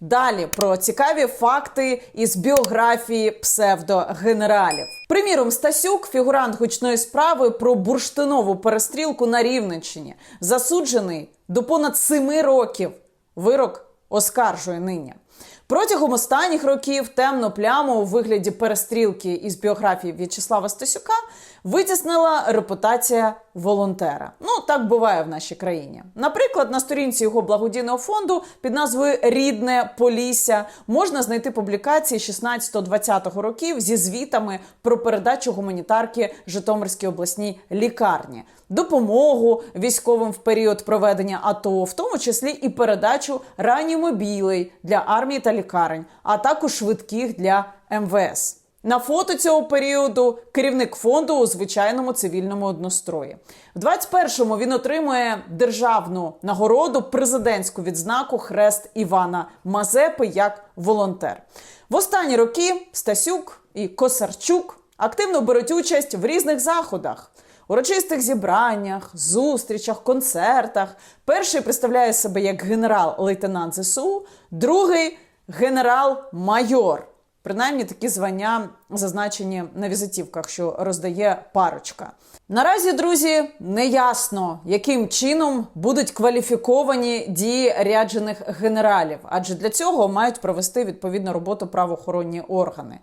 Далі про цікаві факти із біографії псевдогенералів. Приміром, Стасюк, фігурант гучної справи про бурштинову перестрілку на Рівненщині, засуджений до понад семи років. Вирок оскаржує нині. Протягом останніх років темну пляму у вигляді перестрілки із біографії В'ячеслава Стасюка витіснила репутація волонтера. Ну так буває в нашій країні. Наприклад, на сторінці його благодійного фонду під назвою Рідне Полісся можна знайти публікації 16-20 років зі звітами про передачу гуманітарки Житомирській обласній лікарні, допомогу військовим в період проведення АТО, в тому числі і передачу ранімобілей для армії та лікарень, а також швидких для МВС. На фото цього періоду керівник фонду у звичайному цивільному однострої. В 21-му він отримує державну нагороду, президентську відзнаку Хрест Івана Мазепи як волонтер. В останні роки Стасюк і Косарчук активно беруть участь в різних заходах. Урочистих зібраннях, зустрічах, концертах. Перший представляє себе як генерал-лейтенант ЗСУ, другий генерал-майор. Принаймні такі звання зазначені на візитівках, що роздає парочка. Наразі, друзі, не ясно, яким чином будуть кваліфіковані дії ряджених генералів, адже для цього мають провести відповідну роботу правоохоронні органи.